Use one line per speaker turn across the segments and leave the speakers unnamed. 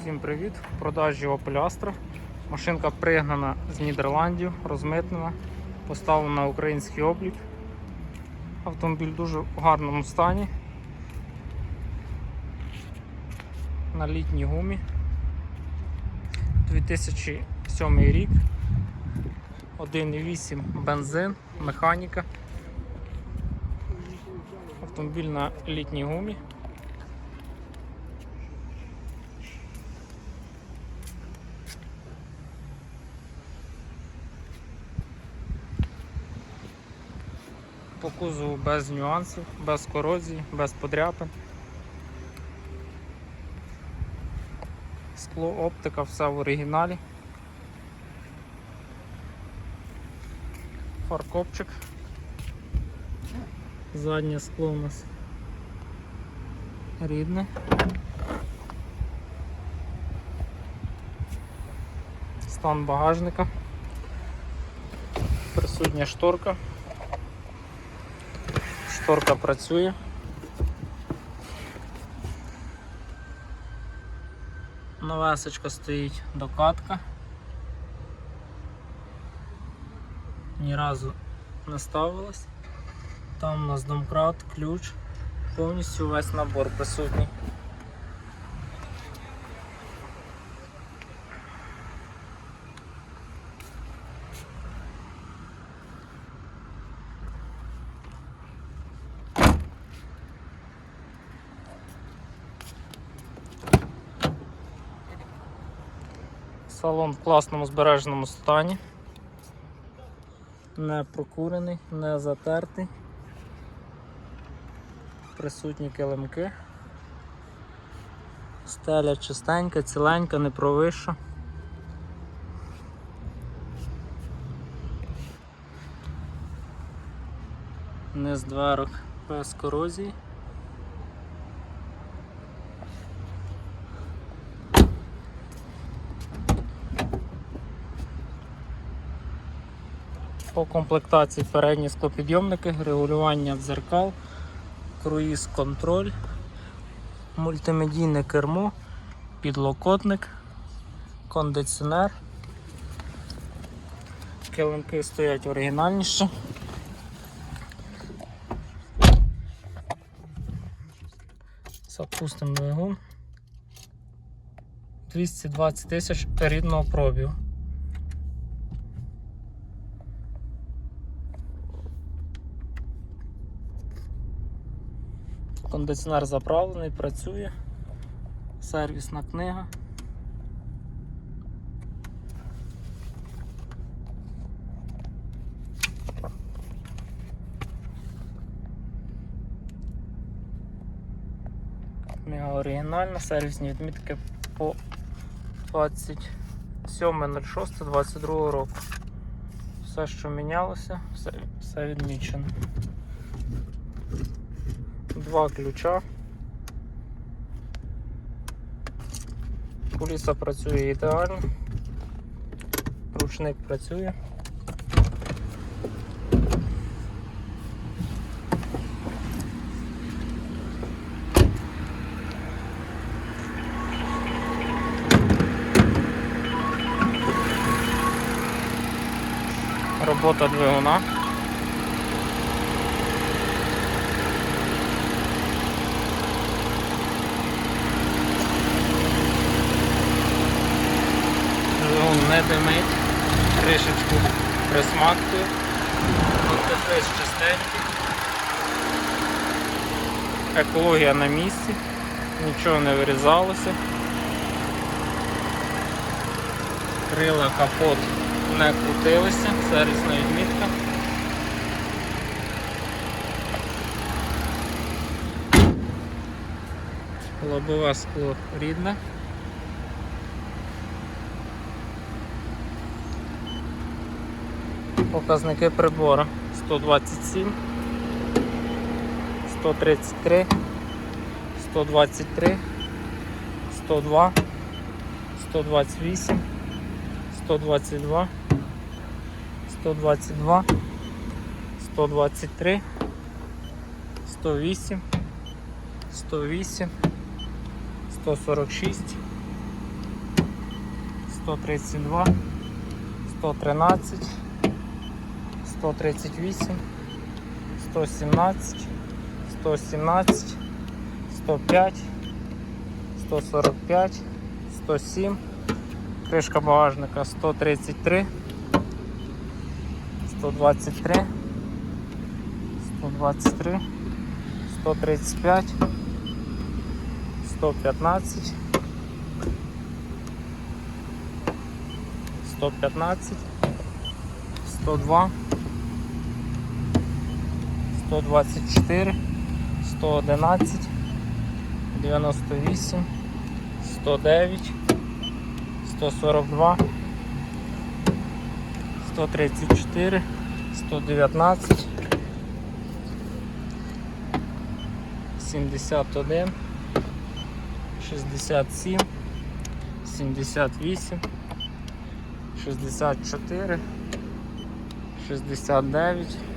Всім привіт! В продажі Opel Astra. Машинка пригнана з Нідерландів, розмитнена, поставлена на український облік. Автомобіль дуже в гарному стані. На літній гумі. 2007 рік. 1,8 бензин, механіка. Автомобіль на літній гумі. По кузову без нюансів, без корозії, без подряпин. Скло, оптика, все в оригіналі. Фаркопчик. Заднє скло у нас рідне. Стан багажника. Присутня шторка. Шторка працює. Новесечка стоїть докатка. Ні разу не ставилась. Там у нас домкрат, ключ, повністю весь набор присутній. Салон в класному збереженому стані. Не прокурений, не затертий. Присутні килимки. Стеля чистенька, ціленька, не провища. Низ дверок без корозії. По комплектації передні склопідйомники, регулювання дзеркал, круїз контроль, мультимедійне кермо, підлокотник, кондиціонер. Килимки стоять оригінальніше. Запустимо двигун. 220 тисяч рідного пробігу. Кондиціонер заправлений, працює. Сервісна книга. Книга оригінальна, сервісні відмітки по 27.06.22 року. Все, що мінялося, все, все відмічено. Два ключа. Куліса працює ідеально. Ручник працює. Робота двигуна. Димить, кришечку присмактує, антифриз чистенький, екологія на місці, нічого не вирізалося. Крила капот не крутилися, сервісна відмітка. Лобове скло рідне. Показники прибору. 127, 133, 123, 102, 128, 122, 122, 123, 108, 108, 146, 132, 113, 138, 117, 117, 105, 145, 107, кришка багажника 133, 123, 123, 135, 115, 115, 102, 124, 111, 98, 109, 142, 134, 119, 71, 67, 78, 64, 69,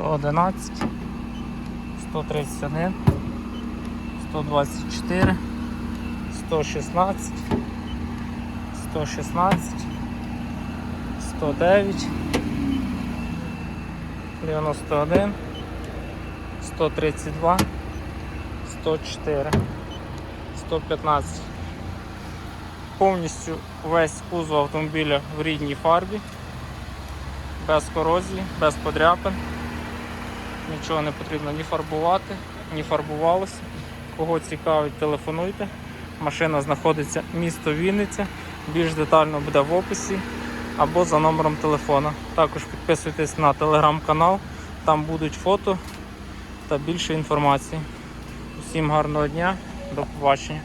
111, 131, 124, 116, 116, 109, 91, 132, 104, 115. Повністю весь кузов автомобіля в рідній фарбі, без корозії, без подряпин. Нічого не потрібно ні фарбувати, ні фарбувалося. Кого цікавить, телефонуйте. Машина знаходиться місто Вінниця. Більш детально буде в описі або за номером телефона. Також підписуйтесь на телеграм-канал, там будуть фото та більше інформації. Усім гарного дня, до побачення.